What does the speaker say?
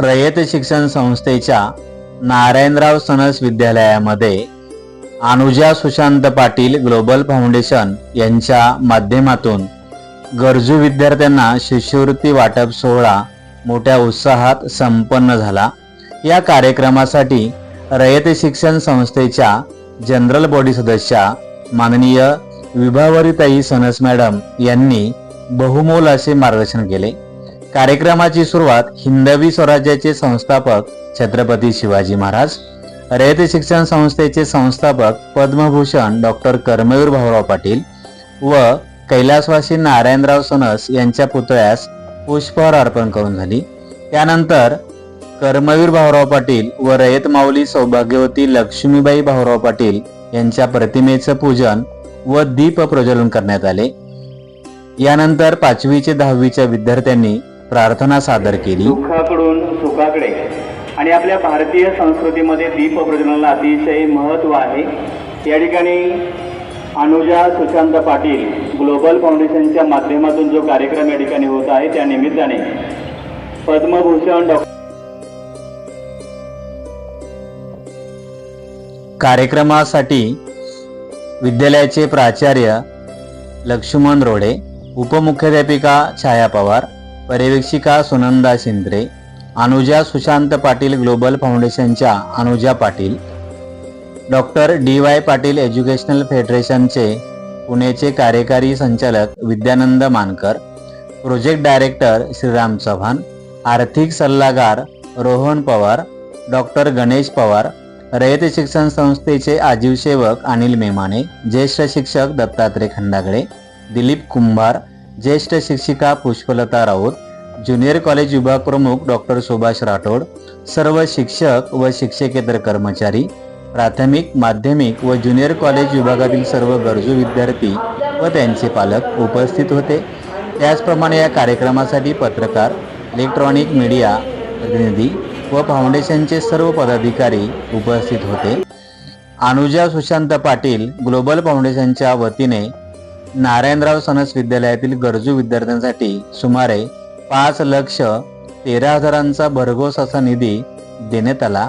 रयत शिक्षण संस्थेच्या नारायणराव सणस विद्यालयामध्ये Anuja Sushant Patil global foundation यांच्या माध्यमातून गरजू विद्यार्थ्यांना शिष्यवृत्ती वाटप सोहळा मोठ्या उत्साहात संपन्न झाला. या कार्यक्रमासाठी रयत शिक्षण संस्थेच्या जनरल बॉडी सदस्या माननीय विभावरीताई सनस मॅडम यांनी बहुमोल असे मार्गदर्शन केले. कार्यक्रमाची सुरुवात हिंदवी स्वराज्याचे संस्थापक छत्रपती शिवाजी महाराज रयत शिक्षण संस्थेचे संस्थापक पद्मभूषण डॉक्टर कर्मवीर भाऊराव पाटील व कैलासवासी नारायणराव सनस यांच्या पुतळ्यास पुष्पहार अर्पण करून झाली. त्यानंतर कर्मवीर भाऊराव पाटील व रयत माऊली सौभाग्यवती लक्ष्मीबाई भाऊराव पाटील यांच्या प्रतिमेचं पूजन व दीप प्रज्वलन करण्यात आले. यानंतर पाचवीचे दहावीच्या विद्यार्थ्यांनी प्रार्थना सादर केली. दुःखाकडून सुखाकडे. आणि आपल्या भारतीय संस्कृतीमध्ये दीप प्रज्वलनाला अतिशय महत्त्व आहे. या ठिकाणी अनुजा सुशांत पाटील ग्लोबल फाउंडेशनच्या माध्यमातून जो कार्यक्रम या ठिकाणी होत आहे त्या निमित्ताने पद्मभूषण डॉ. कार्यक्रमासाठी विद्यालयाचे प्राचार्य लक्ष्मण रोडे उपमुख्याध्यापिका छाया पवार पर्यवेक्षिका सुनंदा शिंद्रे अनुजा सुशांत पाटील ग्लोबल फाउंडेशनच्या Anuja Patil doctor D Y Patil educational फेडरेशनचे पुणेचे कार्यकारी संचालक विद्यानंद मानकर प्रोजेक्ट डायरेक्टर श्रीराम चव्हाण आर्थिक सल्लागार रोहन पवार डॉक्टर गणेश पवार रयत शिक्षण संस्थेचे आजीव सेवक अनिल मेमाने ज्येष्ठ शिक्षक दत्तात्रय खंडागळे दिलीप कुंभार ज्येष्ठ शिक्षिका पुष्पलता राऊत ज्युनियर कॉलेज विभाग प्रमुख डॉक्टर सुभाष राठोड सर्व शिक्षक व शिक्षकेतर कर्मचारी प्राथमिक माध्यमिक व ज्युनियर कॉलेज विभागातील सर्व गरजू विद्यार्थी व त्यांचे पालक उपस्थित होते. त्याचप्रमाणे या कार्यक्रमासाठी पत्रकार इलेक्ट्रॉनिक मीडिया प्रतिनिधी व फाउंडेशनचे सर्व पदाधिकारी उपस्थित होते. अनुजा सुशांत पाटील ग्लोबल फाउंडेशनच्या वतीने नारायणराव सनस विद्यालयातील गरजू विद्यार्थ्यांसाठी सुमारे पाच लक्ष तेरा हजारांचा भरघोस असा निधी देण्यात आला.